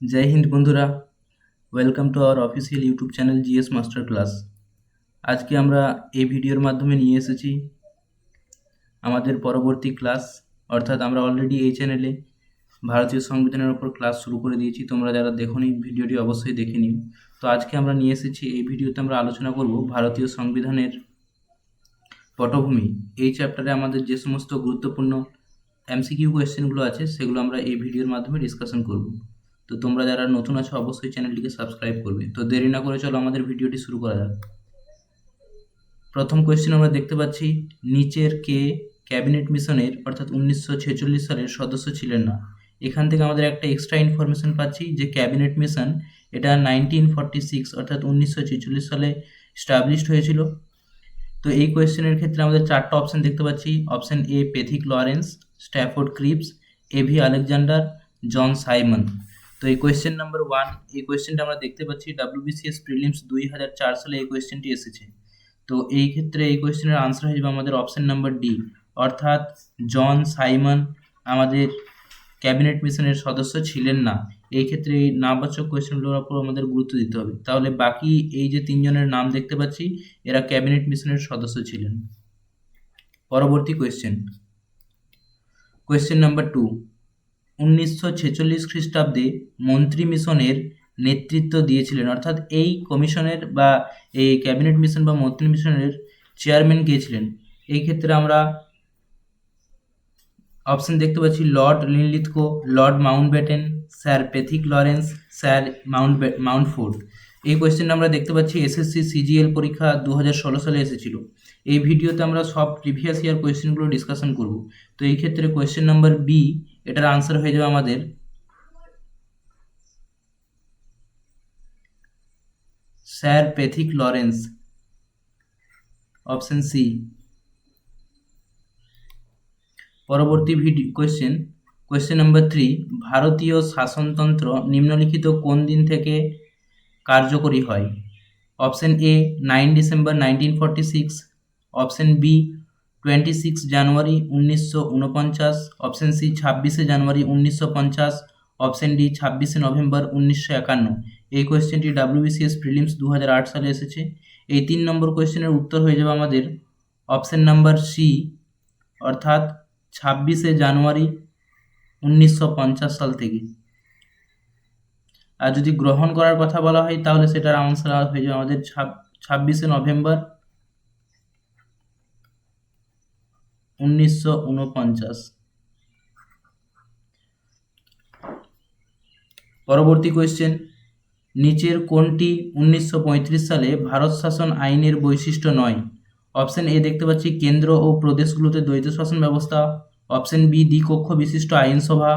জয় হিন্দ বন্ধুরা welcome to our official YouTube channel GS master class আজকে আমরা এই ভিডিওর মাধ্যমে নিয়ে এসেছি আমাদের পরবর্তী ক্লাস অর্থাৎ আমরা অলরেডি এই চ্যানেলে ভারতীয় সংবিধানের ওপর ক্লাস শুরু করে দিয়েছি, তোমরা যারা দেখোনি ভিডিওটি অবশ্যই দেখে নিও। তো আজকে আমরা নিয়ে এসেছি, এই ভিডিওতে আমরা আলোচনা করব ভারতীয় সংবিধানের পটভূমি। এই চ্যাপ্টারে আমাদের যে সমস্ত গুরুত্বপূর্ণ এমসিকিউ কোয়েশ্চেনগুলো আছে, সেগুলো আমরা এই ভিডিওর মাধ্যমে ডিসকাশন করব। তো তোমরা যারা নতুন আছো, অবশ্যই চ্যানেলটিকে সাবস্ক্রাইব করবে। তো দেরি না করে চলো আমাদের ভিডিওটি শুরু করা যাক। প্রথম কোয়েশ্চেন আমরা দেখতে পাচ্ছি, নিচের কে ক্যাবিনেট মিশনের অর্থাৎ উনিশশো ছেচল্লিশ সালের সদস্য ছিলেন না। এখান থেকে আমাদের একটা এক্সট্রা ইনফরমেশন পাচ্ছি যে ক্যাবিনেট মিশন এটা নাইনটিন ফর্টি সিক্স অর্থাৎ উনিশশো ছেচল্লিশ সালে স্টাবলিশড হয়েছিল। তো এই কোয়েশ্চেনের ক্ষেত্রে আমাদের চারটা অপশন দেখতে পাচ্ছি। Option A Pethick Lawrence Stafford Cripps A V Alexander John Simon তো এই কোয়েশ্চেন নাম্বার ওয়ান এই কোয়েশ্চেনটা আমরা দেখতে পাচ্ছি ডাব্লিউবিসিএস প্রিলিমস দুই হাজার চার সালে এই কোয়েশ্চেনটি এসেছে। তো এই ক্ষেত্রে এই কোয়েশ্চেনের আনসার হয়ে যাবে আমাদের অপশন নাম্বার ডি অর্থাৎ জন সাইমন আমাদের ক্যাবিনেট মিশনের সদস্য ছিলেন না। এই ক্ষেত্রে এই নাবাচক কোয়েশ্চেনগুলোর উপর আমাদের গুরুত্ব দিতে হবে। তাহলে বাকি এই যে তিনজনের নাম দেখতে পাচ্ছি, এরা ক্যাবিনেট মিশনের সদস্য ছিলেন। পরবর্তী কোয়েশ্চেন কোয়েশ্চেন নাম্বার টু উনিশশো ছেচল্লিশ খ্রিস্টাব্দে মন্ত্রী মিশনের নেতৃত্ব দিয়েছিলেন। অর্থাৎ এই কমিশনের বা এই ক্যাবিনেট মিশন বা মন্ত্রী মিশনের চেয়ারম্যান কে ছিলেন? এই ক্ষেত্রে আমরা অপশন দেখতে পাচ্ছি, Lord Linlithgow Lord Mountbatten, sir Pethick Lawrence, sir mount Montford এই কোয়েশ্চেনটা আমরা দেখতে পাচ্ছি, এসএসসি সিজিএল পরীক্ষা দু হাজার ষোলো সালে এসেছিল। এই ভিডিওতে আমরা সব প্রিভিয়াস ইয়ার কোয়েশ্চেনগুলো ডিসকাশন করব। তো এই ক্ষেত্রে কোয়েশ্চেন নাম্বার বি এটার আনসার হয়ে যাবে আমাদের sir Pethick Lawrence option C পরবর্তী video question question number three ভারতীয় শাসনতন্ত্র নিম্নলিখিত কোন দিন থেকে কার্যকরী হয়? Option A nine December nineteen forty six option B twenty six January উনিশশো উনপঞ্চাশ অপশন সি ছাব্বিশে জানুয়ারি উনিশশো পঞ্চাশ, অপশন ডি ছাব্বিশে নভেম্বর উনিশশো একান্ন। এই কোয়েশ্চেনটি ডাব্লিউবিসিএস প্রিলিমস দু হাজার আট সালে এসেছে। এই তিন নম্বর কোয়েশ্চেনের উত্তর হয়ে যাবে আমাদের অপশন নাম্বার সি অর্থাৎ ছাব্বিশে জানুয়ারি উনিশশো পঞ্চাশ সাল থেকে। আর যদি গ্রহণ করার কথা বলা হয়, তাহলে সেটার আনসার হয়ে যাবে আমাদের ছাব্বিশে নভেম্বর উনিশশো উনপঞ্চাশ পরবর্তী কোয়েশ্চেন নিচের কোনটি উনিশশো পঁয়ত্রিশ সালে ভারত শাসন আইনের বৈশিষ্ট্য নয়? অপশন এ দেখতে পাচ্ছি, কেন্দ্র ও প্রদেশগুলোতে দ্বৈত শাসন ব্যবস্থা। অপশন বি দ্বিকক্ষ বিশিষ্ট আইনসভা।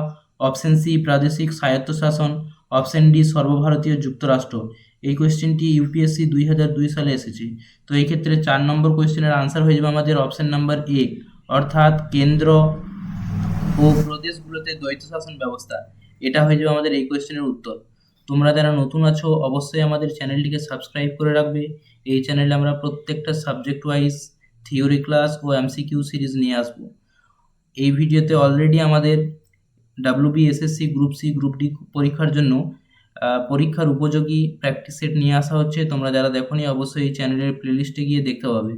অপশন সি প্রাদেশিক স্বায়ত্তশাসন। অপশন ডি সর্বভারতীয় যুক্তরাষ্ট্র। এই কোয়েশ্চেনটি ইউপিএসসি দুই হাজার দুই সালে এসেছে। তো এই ক্ষেত্রে চার নম্বর কোয়েশ্চেনের আনসার হয়ে যাবে আমাদের অপশন নাম্বার এ অর্থাৎ কেন্দ্র ও প্রদেশগুলোতে দ্বৈত শাসন ব্যবস্থা। এটা হয়ে যাবে আমাদের এই কোয়েশ্চেনের উত্তর। তোমরা যারা নতুন আছো, অবশ্যই আমাদের চ্যানেলটিকে সাবস্ক্রাইব করে রাখবে। এই চ্যানেলে আমরা প্রত্যেকটা সাবজেক্ট ওয়াইজ থিওরি ক্লাস ও এমসিকিউ সিরিজ নিয়ে আসব। এই ভিডিওতে অলরেডি আমাদের WB SSC group C group D পরীক্ষার জন্য পরীক্ষার উপযোগী প্র্যাকটিস সেট নিয়ে আসা হচ্ছে। তোমরা যারা দেখোনি, অবশ্যই এই চ্যানেলের প্লেলিস্টে গিয়ে দেখতে পাবে।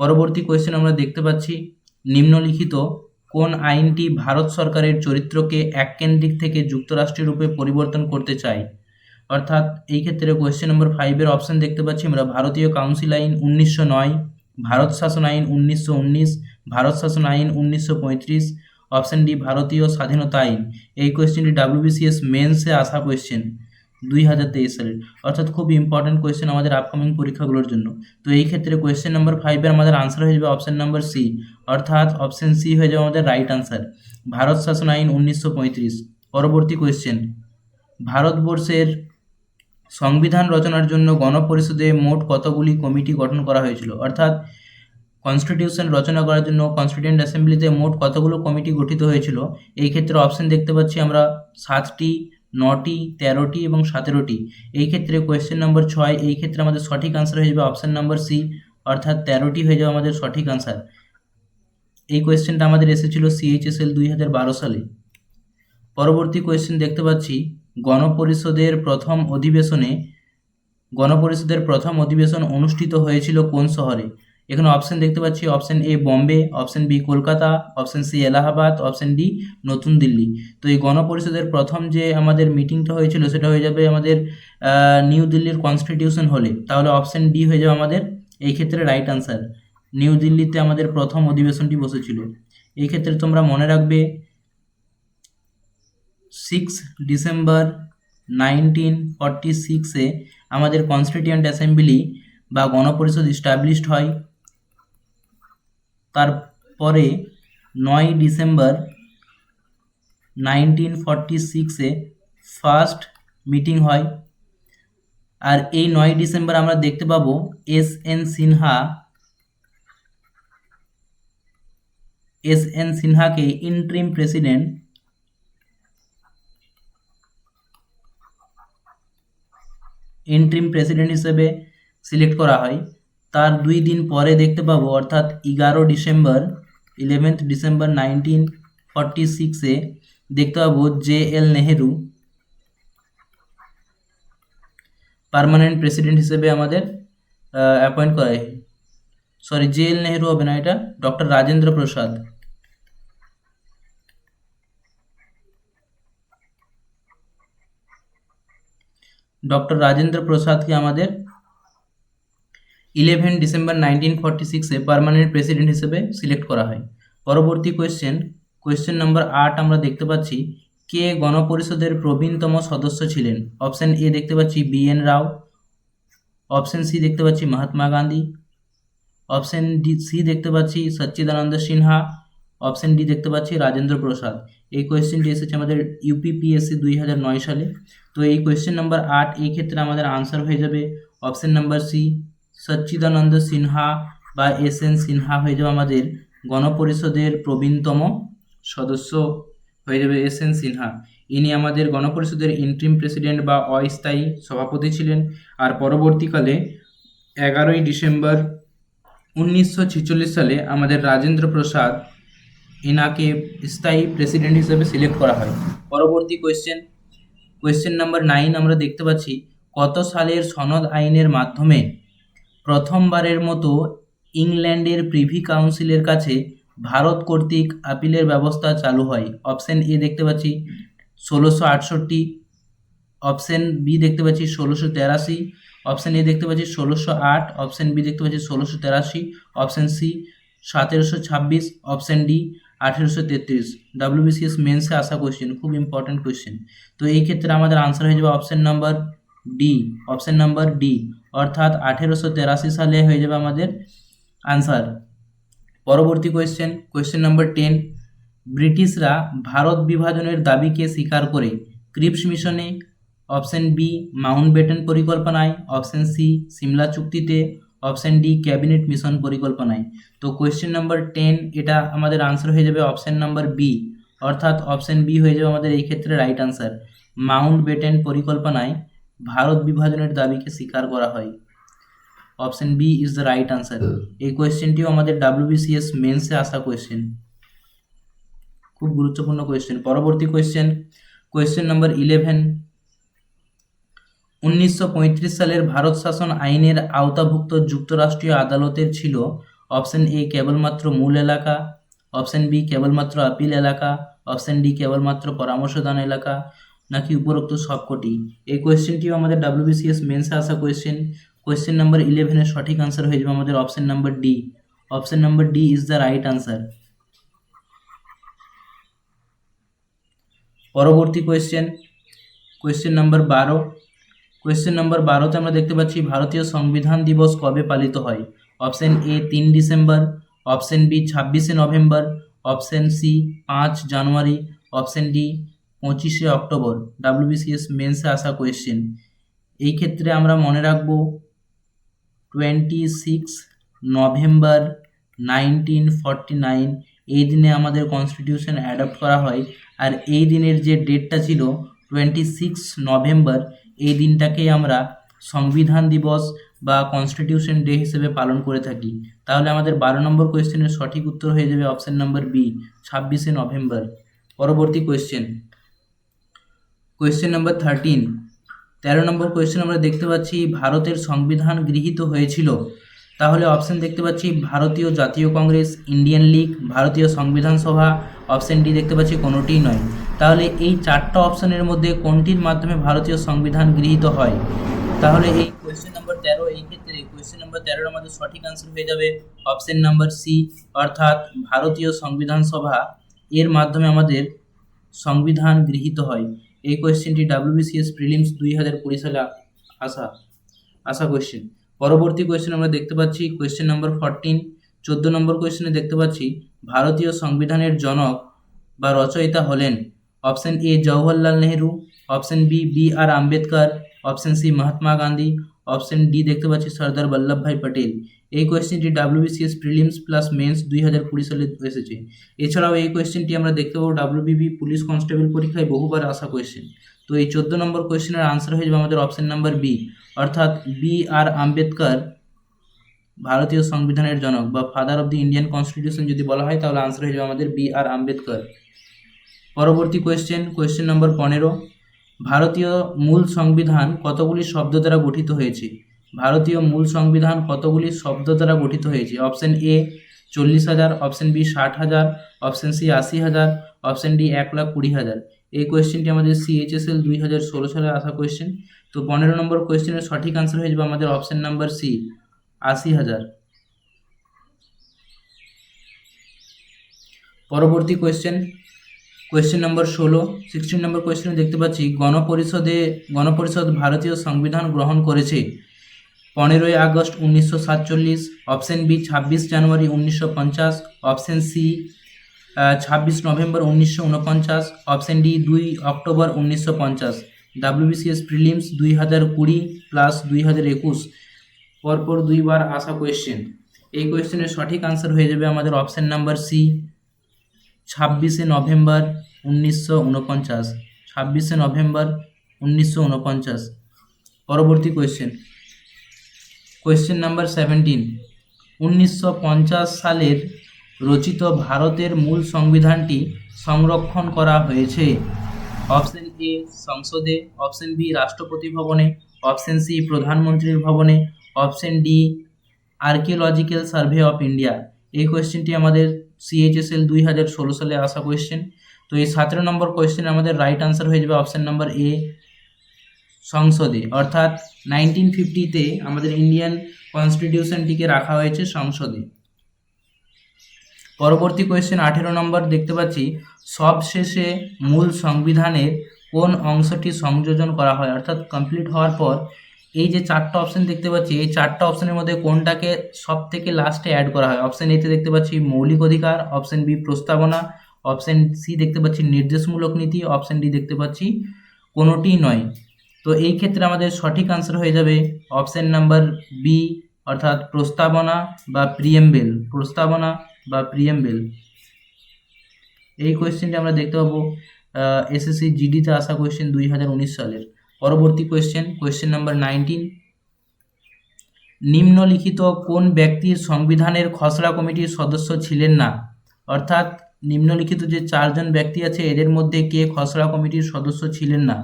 পরবর্তী কোয়েশ্চেন আমরা দেখতে পাচ্ছি নিম্নলিখিত কোন আইনটি ভারত সরকারের চরিত্রকে এককেন্দ্রিক থেকে যুক্তরাষ্ট্রের রূপে পরিবর্তন করতে চায়? অর্থাৎ এই ক্ষেত্রে কোয়েশ্চেন নম্বর ফাইভের অপশন দেখতে পাচ্ছি আমরা। ভারতীয় কাউন্সিল আইন উনিশশো নয়, ভারত শাসন আইন উনিশশো উনিশ, ভারত শাসন আইন উনিশশো পঁয়ত্রিশ অপশন ডি ভারতীয় স্বাধীনতা আইন। এই কোয়েশ্চেনটি ডাব্লিউবিসিএস মেন্সে আসা কোয়েশ্চেন দুই হাজার তেইশ সালের। অর্থাৎ খুব ইম্পর্টেন্ট কোয়েশ্চেন আমাদের আপকামিং পরীক্ষাগুলোর জন্য। তো এই ক্ষেত্রে কোয়েশ্চেন নাম্বার ফাইভের আমাদের আনসার হয়ে যাবে অপশন নাম্বার সি অর্থাৎ অপশন সি হয়ে যাবে আমাদের রাইট আনসার ভারত শাসন আইন উনিশশো পঁয়ত্রিশ। পরবর্তী কোয়েশ্চেন ভারতবর্ষের সংবিধান রচনার জন্য গণপরিষদে মোট কতগুলি কমিটি গঠন করা হয়েছিল? অর্থাৎ কনস্টিটিউশন রচনা করার জন্য কনস্টিটিউন্ট অ্যাসেম্বলিতে মোট কতগুলো কমিটি গঠিত হয়েছিল? এই ক্ষেত্রে অপশন দেখতে পাচ্ছি আমরা সাতটি নটি, তেরোটি এবং সতেরোটি। এই ক্ষেত্রে কোয়েশ্চেন নম্বর ছয়, এই ক্ষেত্রে আমাদের সঠিক আনসার হয়ে যাবে অপশান নম্বর সি অর্থাৎ তেরোটি হয়ে যাবে আমাদের সঠিক আনসার এই কোয়েশ্চেনটা আমাদের এসেছিল সিএইচএসএল দুই হাজার বারো সালে। পরবর্তী কোয়েশ্চেন দেখতে পাচ্ছি, গণপরিষদের প্রথম অধিবেশনে, গণপরিষদের প্রথম অধিবেশন অনুষ্ঠিত হয়েছিল কোন শহরে? এখানে অপশন দেখতে পাচ্ছি option A Bombay option B Kolkata option C Allahabad option D নতুন দিল্লি। তো এই গণপরিষদের প্রথম যে আমাদের মিটিংটা হয়েছিল, সেটা হয়ে যাবে আমাদের নিউ দিল্লির কনস্টিটিউশন হলে তাহলে অপশন ডি হয়ে যাবে আমাদের, এই ক্ষেত্রে রাইট আনসার নিউ দিল্লিতে আমাদের প্রথম অধিবেশনটি বসেছিল। এই ক্ষেত্রে তোমরা মনে রাখবে সিক্স ডিসেম্বর নাইনটিন ফর্টি সিক্সে আমাদের কনস্টিটিউয়েন্ট অ্যাসেম্বলি বা গণপরিষদ স্টাবলিশড হয়। তারপরে নয় ডিসেম্বর নাইনটিন ফর্টি সিক্সে ফার্স্ট মিটিং হয়। আর এই নয় ডিসেম্বর আমরা দেখতে পাবো S N Sinha, S N সিনহাকে interim president interim president হিসেবে সিলেক্ট করা হয়। তার দুই দিন পরে দেখতে পাবো, অর্থাৎ এগারো December eleventh December nineteen forty সিক্সে দেখতে পাবো J L Nehru permanent president হিসেবে আমাদের অ্যাপয়েন্ট করা সরি জে এল নেহেরু হবে না এটা? ডক্টর রাজেন্দ্র প্রসাদ। ডক্টর রাজেন্দ্র প্রসাদকে আমাদের ইলেভেন ডিসেম্বর নাইনটিন ফর্টি সিক্সে পারমানেন্ট প্রেসিডেন্ট হিসেবে সিলেক্ট করা হয়। পরবর্তী কোয়েশ্চেন কোয়েশ্চেন নম্বর আট আমরা দেখতে পাচ্ছি, কে গণপরিষদের প্রবীণতম সদস্য ছিলেন? অপশন এ দেখতে পাচ্ছি B N Rao option C দেখতে পাচ্ছি Mahatma Gandhi option D C দেখতে পাচ্ছি সচ্চিদানন্দ সিনহা অপশন ডি দেখতে পাচ্ছি রাজেন্দ্র প্রসাদ। এই কোয়েশ্চেনটি এসেছে আমাদের ইউপিপিএসসি দুই হাজার নয় সালে। তো এই কোয়েশ্চেন নাম্বার আট এই ক্ষেত্রে আমাদের আনসার হয়ে যাবে। Option number C Sachchidananda Sinha বা এস এন সিনহা হয়ে যাবে আমাদের গণপরিষদের প্রবীণতম সদস্য হয়ে যাবে এস এন সিনহা। ইনি আমাদের গণপরিষদের ইন্ট্রিম প্রেসিডেন্ট বা অস্থায়ী সভাপতি ছিলেন আর পরবর্তীকালে এগারোই ডিসেম্বর উনিশশো ছেচল্লিশ সালে আমাদের রাজেন্দ্র প্রসাদ এনাকে স্থায়ী প্রেসিডেন্ট হিসেবে সিলেক্ট করা হয়। পরবর্তী কোয়েশ্চেন কোয়েশ্চেন নাম্বার নাইন আমরা দেখতে পাচ্ছি, কত সালের সনদ আইনের মাধ্যমে প্রথমবারের মতো ইংল্যান্ডের প্রিভি কাউন্সিলের কাছে ভারত কর্তৃক আপিলের ব্যবস্থা চালু হয়। অপশন এ দেখতে পাচ্ছি ষোলোশো আটষট্টি, অপশন বি দেখতে পাচ্ছি ষোলোশো তেরাশি, অপশন এ দেখতে পাচ্ছি ষোলোশো আট, অপশন বি দেখতে পাচ্ছি ষোলোশো তেরাশি, অপশন সি সতেরোশো ছাব্বিশ, অপশন ডি আঠেরোশো তেত্রিশ। ডাব্লিউবিসিএস মেন্সে আসা কোয়েশ্চেন খুব ইম্পর্টেন্ট কোয়েশ্চেন তো এই ক্ষেত্রে আমাদের আনসার হয়ে যাবে option number D option number D অর্থাৎ আঠেরোশো তেরাশি সালে হয়ে যাবে আমাদের আনসার পরবর্তী কোয়েশ্চেন কোয়েশ্চেন নাম্বার টেন ব্রিটিশরা ভারত বিভাজনের দাবিকে স্বীকার করে ক্রিপস মিশনে অপশন বি মাউন্ট বেটন পরিকল্পনায় অপশন সি সিমলা চুক্তিতে অপশন ডি ক্যাবিনেট মিশন পরিকল্পনায়। তো কোয়েশ্চেন নাম্বার টেন এটা আমাদের আনসার হয়ে যাবে অপশন নাম্বার বি অর্থাৎ অপশন বি হয়ে যাবে আমাদের এই ক্ষেত্রে রাইট আনসার মাউন্ট বেটেন পরিকল্পনায় ভারত বিভাজনের দাবিকে স্বীকার করা হয়। Option B is the right answer. এই কোয়েশ্চেনটিও আমাদের ডাব্লিউবিসিএস মেন্সে আসা কোয়েশ্চেন। খুব গুরুত্বপূর্ণ কোয়েশ্চেন। পরবর্তী কোয়েশ্চেন। Question number eleven. উনিশশো সালের ভারত শাসন আইনের আওতাভুক্ত যুক্তরাষ্ট্রীয় আদালতের ছিল অপশন এ কেবলমাত্র মূল এলাকা, অপশন বি কেবলমাত্র আপিল এলাকা, অপশন ডি কেবলমাত্র পরামর্শদান এলাকা নাকি উপরোক্ত সবকটি? এই কোয়েশ্চেনটিও আমাদের ডাব্লিউবিসিএস মেন্সে আসা কোয়েশ্চেন। কোয়েশ্চেন নাম্বার ইলেভেনের সঠিক আনসার হয়ে যাবে আমাদের option number D option number D is the right answer পরবর্তী কোয়েশ্চেন। কোয়েশ্চেন নাম্বার বারো। কোয়েশ্চেন নাম্বার বারোতে আমরা দেখতে পাচ্ছি ভারতীয় সংবিধান দিবস কবে পালিত হয়? অপশন এ তিন ডিসেম্বর অপশন বি ছাব্বিশে নভেম্বর অপশন সি পাঁচ জানুয়ারি অপশন ডি পঁচিশে অক্টোবর ডাব্লিউবিসিএস মেন্সে আসা কোয়েশ্চেন এই ক্ষেত্রে আমরা মনে রাখব twenty six November nineteen forty nine এই দিনে আমাদের কনস্টিটিউশন অ্যাডপ্ট করা হয়। আর এই দিনের যে ডেটটা ছিল টোয়েন্টি সিক্স নভেম্বর এই দিনটাকেই আমরা সংবিধান দিবস বা কনস্টিটিউশন ডে হিসেবে পালন করে থাকি। তাহলে আমাদের বারো নম্বর কোয়েশ্চেনের সঠিক উত্তর হয়ে যাবে অপশান নম্বর বি ছাব্বিশে নভেম্বর পরবর্তী কোয়েশ্চেন কোয়েশ্চেন নাম্বার থার্টিন তেরো নম্বর কোয়েশ্চেন আমরা দেখতে পাচ্ছি, ভারতের সংবিধান গৃহীত হয়েছিল। তাহলে অপশন দেখতে পাচ্ছি, ভারতীয় জাতীয় কংগ্রেস ইন্ডিয়ান লীগ ভারতীয় সংবিধান সভা অপশন ডি দেখতে পাচ্ছি কোনোটিই নয়। তাহলে এই চারটা অপশনের মধ্যে কোনটির মাধ্যমে ভারতীয় সংবিধান গৃহীত হয়? তাহলে এই কোয়েশ্চেন নম্বর তেরো, এই ক্ষেত্রে কোয়েশ্চেন নম্বর তেরোর আমাদের সঠিক আনসার হয়ে যাবে অপশন নাম্বার সি অর্থাৎ ভারতীয় সংবিধান সভা এর মাধ্যমে আমাদের সংবিধান গৃহীত হয়। এই কোয়েশ্চেনটি ডাব্লিউবিসিএস প্রিলিমস দুই হাজার কুড়ি সালে আসা আসা কোয়েশ্চেন পরবর্তী কোয়েশ্চেন আমরা দেখতে পাচ্ছি কোয়েশ্চেন নম্বর ফরটিন চোদ্দ নম্বর কোয়েশ্চেনে দেখতে পাচ্ছি, ভারতীয় সংবিধানের জনক বা রচয়িতা হলেন option A Jawaharlal Nehru option B B R Ambedkar option C Mahatma Gandhi option D দেখতে পাচ্ছি সর্দার বল্লভভাই পটেল। এই কোয়েশ্চেনটি ডাব্লিউবিসিএস প্রিলিমস প্লাস মেন্স দুই হাজার কুড়ি সালে এসেছে। এছাড়াও এই কোয়েশ্চেনটি আমরা দেখতে পাবো ডাব্লিউবিবি পুলিশ কনস্টেবল পরীক্ষায় বহুবার আসা কোয়েশ্চেন তো এই চোদ্দ নম্বর কোয়েশ্চেনের আনসার হয়ে যাবে আমাদের অপশন নাম্বার বি অর্থাৎ বি আর আম্বেদকর ভারতীয় সংবিধানের জনক বা father of the Indian constitution যদি বলা হয়, তাহলে আনসার হয়ে যাবে আমাদের বি আর আম্বেদকর। পরবর্তী কোয়েশ্চেন কোয়েশ্চেন নম্বর পনেরো। ভারতীয় মূল সংবিধান কতগুলি শব্দ দ্বারা গঠিত হয়েছে? ভারতীয় মূল সংবিধান কতগুলি শব্দ দ্বারা গঠিত হয়েছে? অপশন এ চল্লিশ হাজার, অপশন বি ষাট হাজার, অপশন সি আশি হাজার, অপশন ডি এক লাখ কুড়ি হাজার। এই কোয়েশ্চেনটি আমাদের সিএইচএসএল দুই হাজার ষোলো সালে আসা কোয়েশ্চেন তো পনেরো নম্বর কোয়েশ্চেনের সঠিক আনসার হয়ে যাবে আমাদের অপশন নাম্বার সি আশি হাজার। পরবর্তী কোয়েশ্চেন কোয়েশ্চেন নম্বর ষোলো সিক্সটিন নম্বর কোয়েশ্চেনে দেখতে পাচ্ছি, গণপরিষদে, গণপরিষদ ভারতীয় সংবিধান গ্রহণ করেছে। পনেরোই আগস্ট উনিশশো সাতচল্লিশ অপশন বি ছাব্বিশ জানুয়ারি উনিশশো পঞ্চাশ অপশন সি ছাব্বিশ নভেম্বর উনিশশো উনপঞ্চাশ অপশন ডি দুই অক্টোবর উনিশশো পঞ্চাশ। ডাব্লিউবিসিএস প্রিলিমস দুই হাজার কুড়ি প্লাস দুই হাজার একুশ। পরপর দুইবার আসা কোয়েশ্চেন এই কোয়েশ্চেনের সঠিক আনসার হয়ে যাবে আমাদের অপশন নাম্বার সি ছাব্বিশে নভেম্বর উনিশশো উনপঞ্চাশ ছাব্বিশে নভেম্বর উনিশশো উনপঞ্চাশ পরবর্তী কোয়েশ্চেন কোয়েশ্চেন নাম্বার সেভেন্টিন উনিশশো পঞ্চাশ সালের রচিত ভারতের মূল সংবিধানটি সংরক্ষণ করা হয়েছে। অপশন এ সংসদে। অপশন বি রাষ্ট্রপতি ভবনে। অপশন সি প্রধানমন্ত্রীর ভবনে। Option D archaeological survey of India এই কোয়েশ্চেনটি আমাদের সিএইচএসএল দুই হাজার ষোলো সালে আসা কোয়েশ্চেন তো এই সতেরো নম্বর কোয়েশ্চেন আমাদের রাইট আনসার হয়ে যাবে অপশান নম্বর এ সংসদে। অর্থাৎ নাইনটিন ফিফটিতে আমাদের ইন্ডিয়ান কনস্টিটিউশনটিকে রাখা হয়েছে সংসদে। পরবর্তী কোয়েশ্চেন আঠেরো নম্বর দেখতে পাচ্ছি। সবশেষে মূল সংবিধানের কোন অংশটি সংযোজন করা হয়? অর্থাৎ কমপ্লিট হওয়ার পর এই যে চারটা অপশন দেখতে পাচ্ছি, এই চারটা অপশনের মধ্যে কোনটাকে সব থেকে লাস্টে অ্যাড করা হয়? অপশন এতে দেখতে পাচ্ছি মৌলিক অধিকার অপশন বি প্রস্তাবনা অপশন সি দেখতে পাচ্ছি নির্দেশমূলক নীতি অপশন ডি দেখতে পাচ্ছি কোনোটিই নয়। তো এই ক্ষেত্রে আমাদের সঠিক আনসার হয়ে যাবে অপশন নাম্বার বি অর্থাৎ প্রস্তাবনা বা প্রিয়েম্বেল প্রস্তাবনা বা প্রিয়েম্বেল এই কোয়েশ্চেনটি আমরা দেখতে পাবো এসএসসি জিডিতে আসা কোয়েশ্চেন দুই হাজার উনিশ সালের। পরবর্তী কোয়েশ্চেন কোয়েশ্চেন নাম্বার নাইনটিন নিম্নলিখিত কোন ব্যক্তির সংবিধানের খসড়া কমিটির সদস্য ছিলেন না? অর্থাৎ নিম্নলিখিত যে চারজন ব্যক্তি আছে, এদের মধ্যে কে খসড়া কমিটির সদস্য ছিলেন না?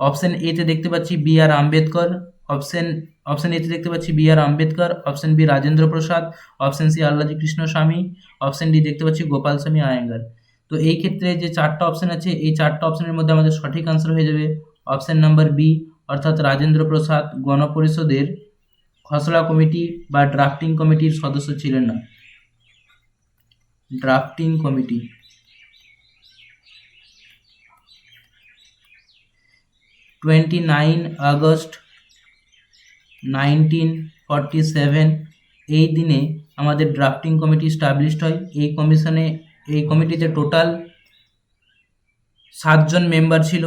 অপশন এতে দেখতে পাচ্ছি B R Ambedkar option option এতে দেখতে পাচ্ছি B R Ambedkar option B Rajendra Prasad option C Alladi Krishnaswamy option D দেখতে পাচ্ছি গোপাল স্বামী আয়েঙ্গার। তো এই ক্ষেত্রে যে চারটা অপশন আছে, এই চারটা অপশনের মধ্যে আমাদের সঠিক আনসার হয়ে যাবে। অপশন নাম্বার বি, অর্থাৎ রাজেন্দ্র প্রসাদ গণপরিষদের খসড়া কমিটি বা ড্রাফটিং কমিটির সদস্য ছিলেন না। Drafting committee. Twenty nine August nineteen forty seven এই দিনে আমাদের ড্রাফটিং কমিটি স্টাবলিশড হয়। এই কমিশনে, এই কমিটিতে টোটাল সাতজন মেম্বার ছিল।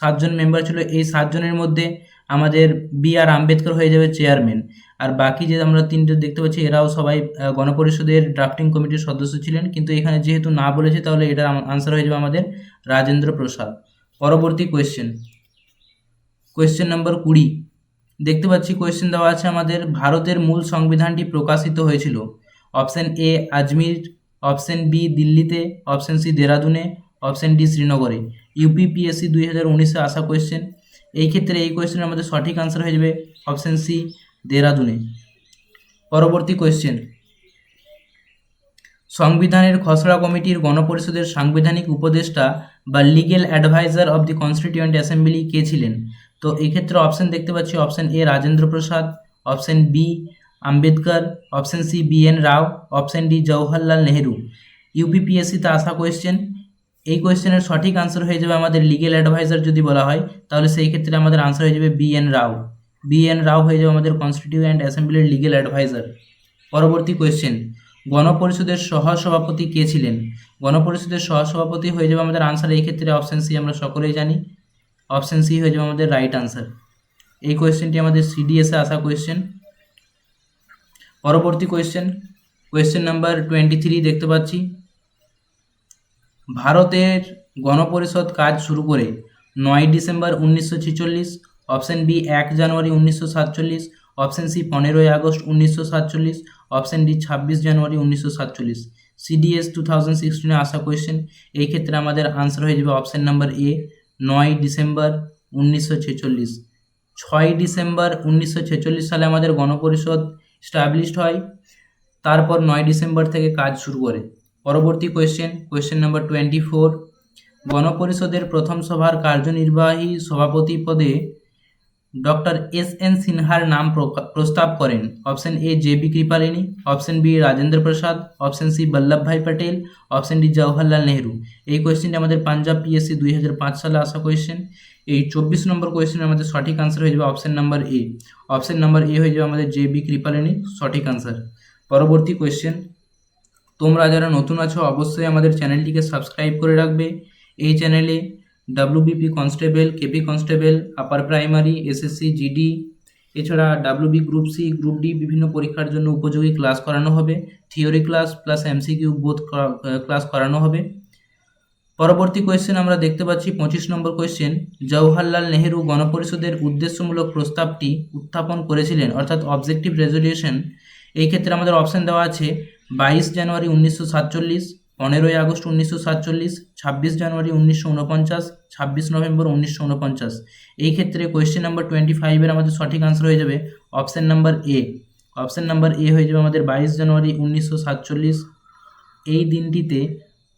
সাতজন মেম্বার ছিল, এই সাতজনের মধ্যে আমাদের বি আর আম্বেদকর হয়ে যাবে চেয়ারম্যান আর বাকি যে আমরা তিনটে দেখতে পাচ্ছি, এরাও সবাই গণপরিষদের ড্রাফটিং কমিটির সদস্য ছিলেন। কিন্তু এখানে যেহেতু না বলেছে, তাহলে এটার আনসার হয়ে যাবে আমাদের রাজেন্দ্র প্রসাদ। পরবর্তী কোয়েশ্চেন কোয়েশ্চেন নম্বর কুড়ি. দেখতে পাচ্ছি কোয়েশ্চেন দেওয়া আছে আমাদের, ভারতের মূল সংবিধানটি প্রকাশিত হয়েছিল। Option A Ajmer option B দিল্লিতে অপশন সি দেরাদুনে অপশন ডি শ্রীনগরে ইউপিপিএসসি দুই হাজার উনিশে আসা কোয়েশ্চেন এই ক্ষেত্রে এই কোয়েশ্চেনের আমাদের সঠিক আনসার হয়ে যাবে অপশন সি দেরাদুনে। পরবর্তী কোয়েশ্চেন সংবিধানের খসড়া কমিটির গণপরিষদের সাংবিধানিক উপদেষ্টা বা legal adviser of the constituent assembly কে ছিলেন? তো এই ক্ষেত্রে অপশন দেখতে পাচ্ছি option A Rajendra Prasad option B Ambedkar option C B N Rao option D Jawaharlal Nehru. ইউপিপিএসসিতে আসা কোয়েশ্চেন এই কোয়েশ্চেনের সঠিক আনসার হয়ে যাবে আমাদের লিগেল অ্যাডভাইজার যদি বলা হয়, তাহলে সেই ক্ষেত্রে আমাদের আনসার হয়ে যাবে B N Rao. B N Rao হয়ে যাবে আমাদের কনস্টিটিউয়েন্ট অ্যাসেম্বলির লিগেল অ্যাডভাইজার পরবর্তী কোয়েশ্চেন গণপরিষদের সহসভাপতি কে ছিলেন? গণপরিষদের সহসভাপতি হয়ে যাবে আমাদের আনসার, এই ক্ষেত্রে অপশন সি আমরা সকলেই জানি। অপশন সি হয়ে যাবে আমাদের রাইট আনসার এই কোয়েশ্চেনটি আমাদের সিডিএসে আসা কোয়েশ্চেন পরবর্তী question question number twenty three দেখতে পাচ্ছি। ভারতের গণপরিষদ কাজ শুরু করে নয় ডিসেম্বর উনিশশো ছেচল্লিশ, অপশন বি এক জানুয়ারি উনিশশো সাতচল্লিশ, অপশন সি পনেরোই আগস্ট উনিশশো সাতচল্লিশ, অপশন ডি ছাব্বিশ জানুয়ারি উনিশশো সাতচল্লিশ। সিডিএস টু থাউজেন্ড সিক্সটিনে আসা কোয়েশ্চেন এই ক্ষেত্রে আমাদের আনসার হয়ে যাবে অপশন নাম্বার এ নয় ডিসেম্বর উনিশশো ছেচল্লিশ। ছয় ডিসেম্বর উনিশশো ছেচল্লিশ সালে আমাদের গণপরিষদ স্টাবলিশড হয়, তারপর নয় ডিসেম্বর থেকে কাজ শুরু করে। পরবর্তী question question number twenty four গণপরিষদের প্রথম সভার কার্যনির্বাহী সভাপতি পদে ডক্টর এস এন সিনহার নাম প্রস্তাব করেন। Option A J B Kripalani option B Rajendra Prasad option C Vallabhbhai Patel option D Jawaharlal Nehru এই কোয়েশ্চেনটি আমাদের পাঞ্জাব পিএসসি দুই হাজার পাঁচ সালে আসা কোয়েশ্চেন এই চব্বিশ নম্বর কোয়েশ্চেনের আমাদের সঠিক আনসার হয়ে যাবে option number A option number A হয়ে যাবে আমাদের জে বি কৃপালিনী সঠিক আনসার পরবর্তী কোয়েশ্চেন তোমরা যারা নতুন আছো, অবশ্যই আমাদের চ্যানেলটিকে সাবস্ক্রাইব করে রাখবে। এই চ্যানেলে WBP constable KP constable upper primary SSC GD এছাড়া WB group C group D বিভিন্ন পরীক্ষার জন্য উপযোগী ক্লাস করানো হবে। থিওরি ক্লাস প্লাস এমসিকিউ বোধ ক্লাস করানো হবে। পরবর্তী কোয়েশ্চেন আমরা দেখতে পাচ্ছি পঁচিশ নম্বর কোয়েশ্চেন জওহরলাল নেহেরু গণপরিষদের উদ্দেশ্যমূলক প্রস্তাবটি উত্থাপন করেছিলেন, অর্থাৎ অবজেক্টিভ রেজলিউশন এই ক্ষেত্রে আমাদের অপশন দেওয়া আছে বাইশ জানুয়ারি উনিশশো সাতচল্লিশ, পনেরোই আগস্ট উনিশশো সাতচল্লিশ, ছাব্বিশ জানুয়ারি উনিশশো উনপঞ্চাশ ছাব্বিশ নভেম্বর উনিশশো উনপঞ্চাশ এই ক্ষেত্রে কোয়েশ্চেন নাম্বার টোয়েন্টি ফাইভের আমাদের সঠিক আনসার হয়ে যাবে option number A option number A হয়ে যাবে আমাদের বাইশ জানুয়ারি উনিশশো সাতচল্লিশ। এই দিনটিতে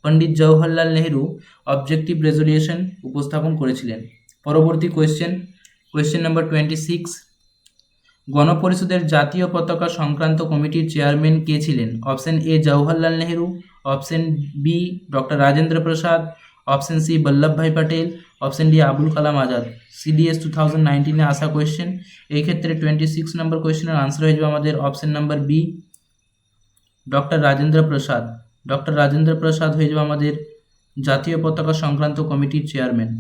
পণ্ডিত জওহরলাল নেহরু অবজেক্টিভ রেজলিউশন উপস্থাপন করেছিলেন। পরবর্তী question question number twenty six গণপরিষদের জাতীয় পতাকা সংক্রান্ত কমিটির চেয়ারম্যান কে ছিলেন? Option A Jawaharlal Nehru, option B doctor Rajendra Prasad, option C Vallabhbhai Patel, option D Abul Kalam Azad. CDS two thousand নাইনটিনে আসা কোয়েশ্চেন এই ক্ষেত্রে টোয়েন্টি সিক্স নম্বর কোয়েশ্চেনের আনসার হয়ে যাবে আমাদের option number B doctor Rajendra Prasad. Doctor Rajendra Prasad হয়ে যাবে আমাদের জাতীয় পতাকা সংক্রান্ত কমিটির চেয়ারম্যান।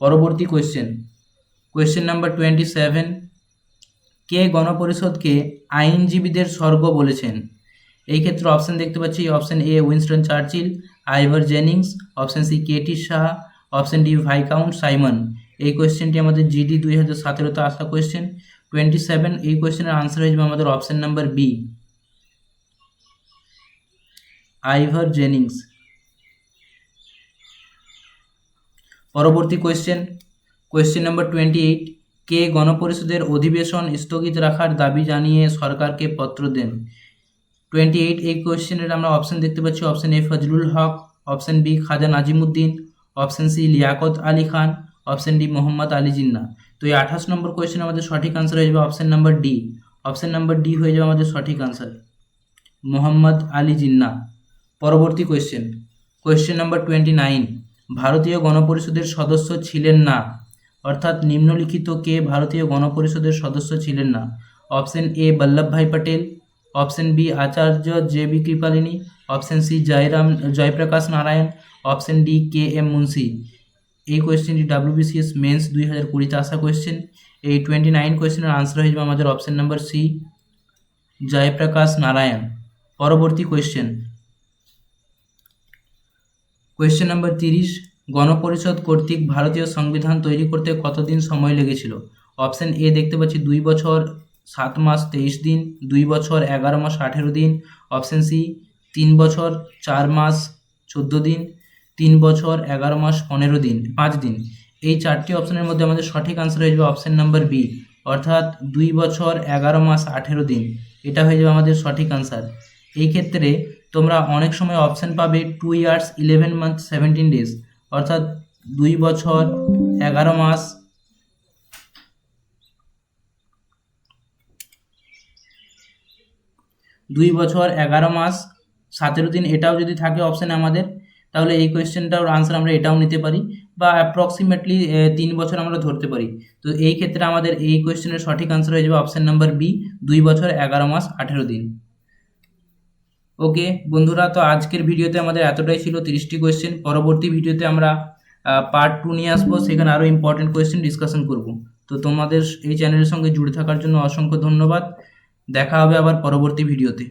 পরবর্তী question question number twenty seven কে গণপরিষদকে আইনজীবীদের স্বর্গ বলেছেন? এই ক্ষেত্রে অপশন দেখতে পাচ্ছি option A Winston Churchill, Ivor Jennings option C KT Shah option D viscount Simon. এই কোয়েশ্চেনটি আমাদের জিডি দুই হাজার সতেরোতে আসা কোয়েশ্চেন টোয়েন্টি সেভেন এই কোয়েশ্চেনের আনসার হয়ে যাবে আমাদের option number B Ivor Jennings. পরবর্তী question question number twenty eight কে গণপরিষদের অধিবেশন স্থগিত রাখার দাবি জানিয়ে সরকারকে পত্র দেন। টোয়েন্টি এইট এই কোয়েশ্চেনের আমরা অপশন দেখতে পাচ্ছি option A Fazlul Huq option B Khwaja Nazimuddin option C Liaquat Ali Khan option D Mohammad Ali Jinnah. তো এই আঠাশ নম্বর কোয়েশ্চেন আমাদের সঠিক আনসার হয়ে যাবে option number D option number D হয়ে যাবে আমাদের সঠিক আনসার মোহাম্মদ আলী জিন্না। পরবর্তী question question number twenty nine ভারতীয় গণপরিষদের সদস্য ছিলেন না। অর্থাৎ নিম্নলিখিত কে ভারতীয় গণপরিষদের সদস্য ছিলেন না। Option A Vallabhbhai Patel. Option B, Acharya J B Kripalani. Option C, Jayaram, Jayaprakash Narayan. Option D, K M Munshi. এই কোয়েশ্চেনটি ডাব্লিউবিসিএস মেন্স দুই হাজার কুড়িতে আসা কোয়েশ্চেন এই টোয়েন্টি নাইন কোয়েশ্চেনের আনসার হয়ে যাবে আমাদের option number C Jayaprakash Narayan. পরবর্তী কোয়েশ্চেন কোয়েশ্চেন নাম্বার তিরিশ গণপরিষদ কর্তৃক ভারতীয় সংবিধান তৈরি করতে কতদিন সময় লেগেছিল? অপশন এ দেখতে পাচ্ছি দুই বছর, সাত মাস, তেইশ দিন, দুই বছর, এগারো মাস, আঠেরো দিন। অপশন সি, তিন বছর, চার মাস, চোদ্দ দিন। তিন বছর, এগারো মাস, পনেরো দিন, পাঁচ দিন। এই চারটি অপশনের মধ্যে আমাদের সঠিক আনসার হয়ে যাবে অপশন নাম্বার বি। অর্থাৎ দুই বছর, এগারো মাস, আঠেরো দিন। এটা হয়ে যাবে আমাদের সঠিক আনসার এই ক্ষেত্রে তোমরা অনেক সময় অপশন পাবে two years eleven month seventeen days অর্থাৎ দুই বছর, এগারো মাস। দুই বছর, এগারো মাস, সতেরো দিন, এটাও যদি থাকে অপশানে আমাদের, তাহলে এই কোয়েশ্চেনটার আনসার আমরা এটাও নিতে পারি বা অ্যাপ্রক্সিমেটলি তিন বছর আমরা ধরতে পারি। তো এই ক্ষেত্রে আমাদের এই কোয়েশ্চেনের সঠিক আনসার হয়ে যাবে অপশান নাম্বার বি দুই বছর, এগারো মাস, আঠেরো দিন। ওকে, বন্ধুরা, তো আজকের ভিডিওতে আমাদের এতটাই ছিল তিরিশটি কোয়েশ্চেন পরবর্তী ভিডিওতে আমরা পার্ট টু নিয়ে আসব। সেখানে আরও ইম্পর্টেন্ট কোয়েশ্চেন ডিসকাশন করব। তো তোমাদের এই চ্যানেলের সঙ্গে জুড়ে থাকার জন্য অসংখ্য ধন্যবাদ। দেখা হবে আবার পরবর্তী ভিডিওতে।